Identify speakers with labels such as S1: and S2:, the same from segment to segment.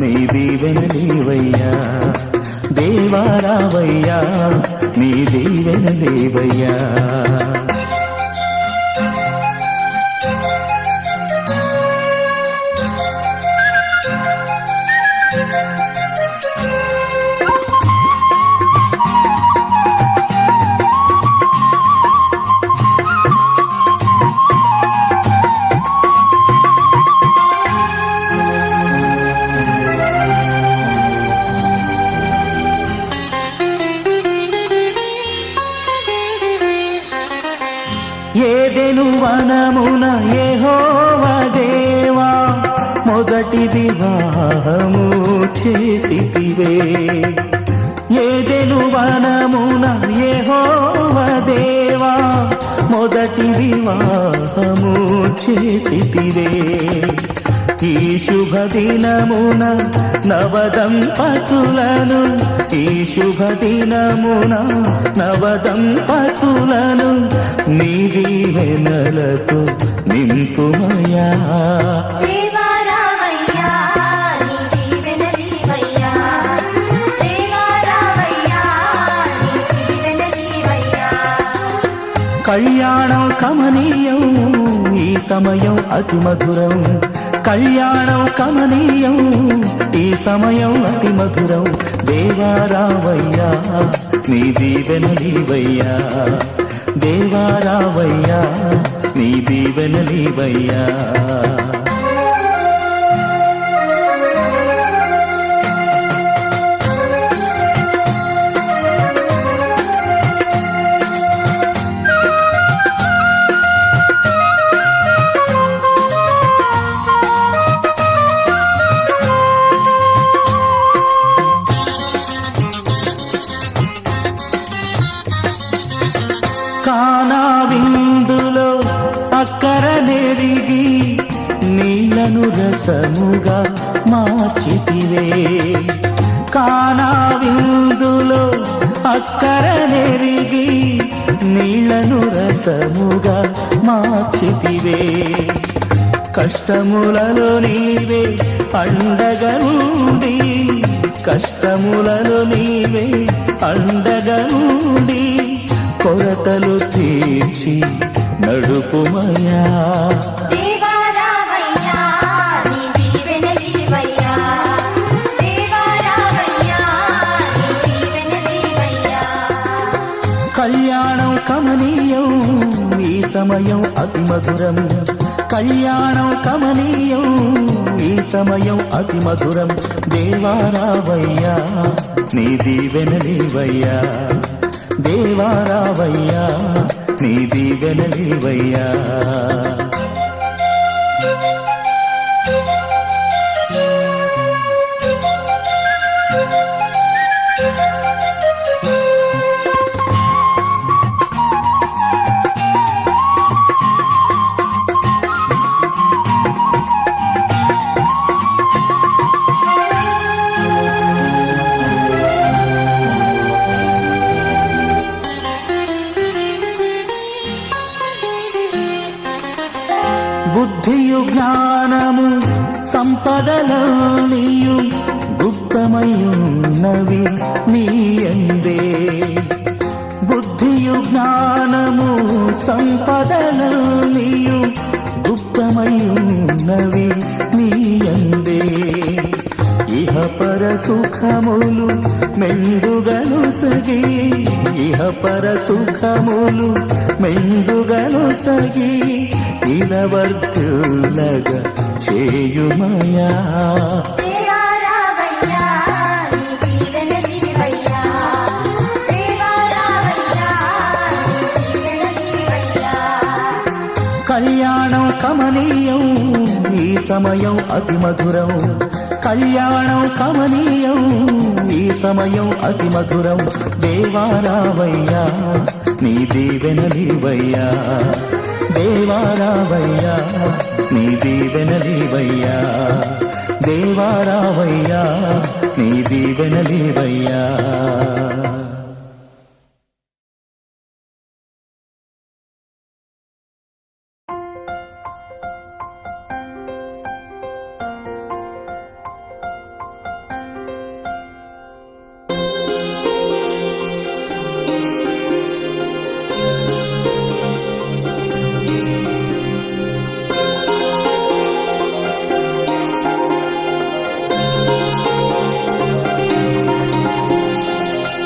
S1: నీ దీవెన దేవయ్యా దేవారావయ్యా నీ దీవెన దేవయ్యా ఏదెను వనమున ఏహోవ దేవా మొదటి వివాహము చేసితివే. ఏదెను వనమున ఏహోవ దేవా మొదటి వివాహము చేసితివే. ఈ శుభ దినమున నవదంపతులను ఈ శుభ దినమున నవదంపతులను నీ దీవెనలతో నింపుమయా కళ్యాణం కమనీయం ఈ సమయం అతి మధురం. కళ్యాణం కమనీయం ఈ సమయం అతి మధురం. దేవారావయ్యా నీ దీవెన దీవెనలివయ్యా దేవారావయ్యా నీ దీవెనలివయ్యా కానా కానా విందులో అక్కర నెరిగి నీళ్ళను రసముగా మార్చితివే. కష్టములలో నీవే అండగనుండి కష్టములలో నీవే అండగనుండి కొరతలు తీర్చి నడుపుమయా కళ్యాణం కమనీయం ఈ సమయం అతి మధురం. కళ్యాణం కమనీయం ఈ సమయం అతి మధురం. దేవారావయ్యా నీ దీవెన దీవెనలివయ్యా దేవారావయ్యా నీ దీవెనలివయ్యా బుద్ధియు సంపదలనియు గుప్తమయున్నవి నీయందే. ఇహ పర సుఖములు మెండుగను సగి ఇహ పర సుఖములు మెండుగను సగి ఇలవర్తులగా చేయుమయా. కమనీయం ఈ సమయం అతి మధురం. కళ్యాణం కమనీయం ఈ సమయం అతి మధురం. దేవారావయ్యా నీ దీవెనలివయ్యా దేవారావయ్యా నీ దీవెనలివయ్యా దేవారావయ్యా నీ దీవెనలివయ్యా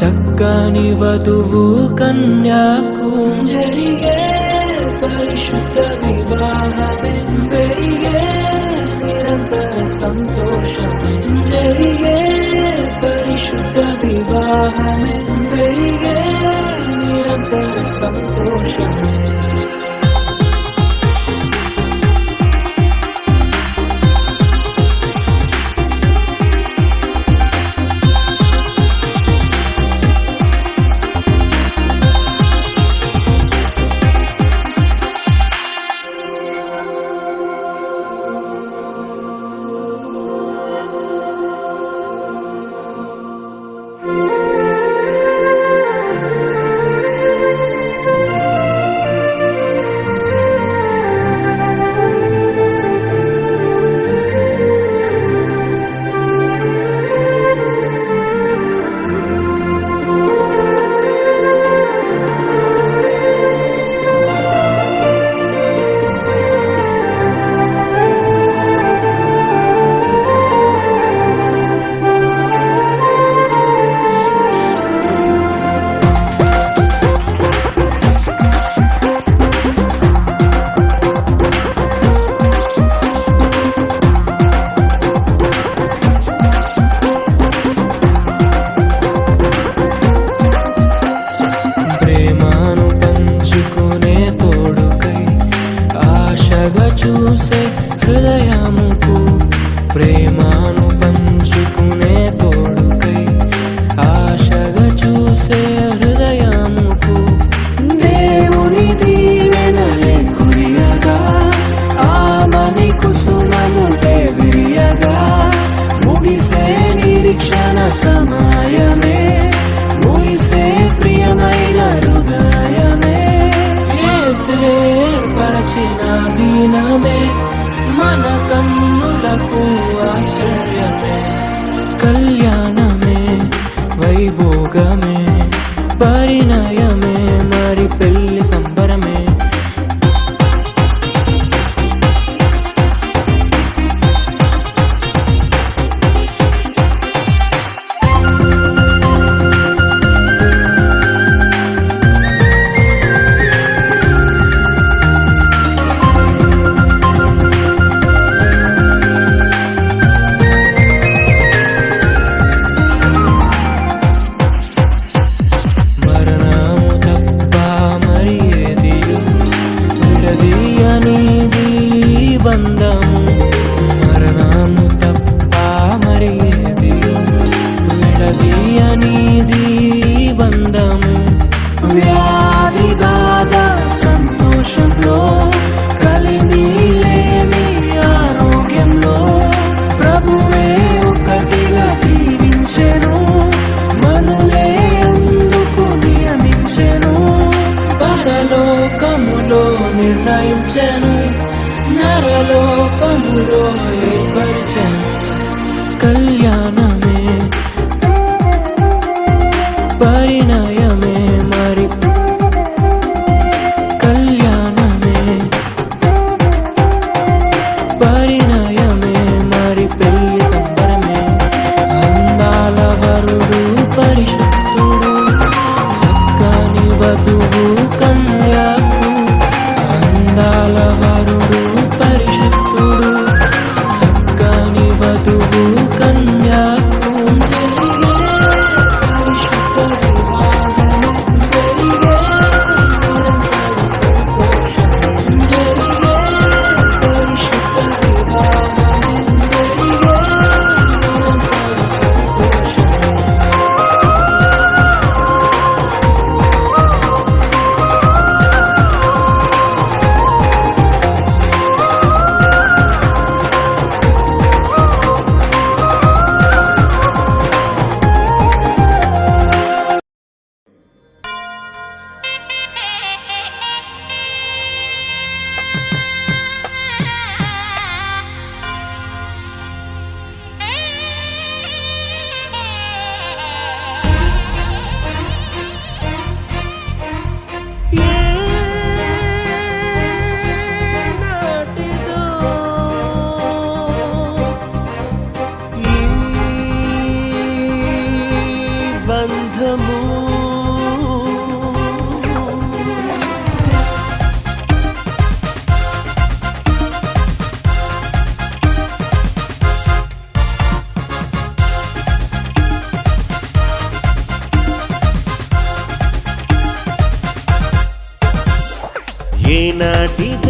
S2: చక్కని వధువు కన్యాకు జరిగే పరిశుద్ధ వివాహమే పెరిగే నిరంతర సంతోషమే. జరిగే పరిశుద్ధ వివాహమే నిరంతర సంతోషమే.
S3: நாட்டித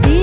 S3: Be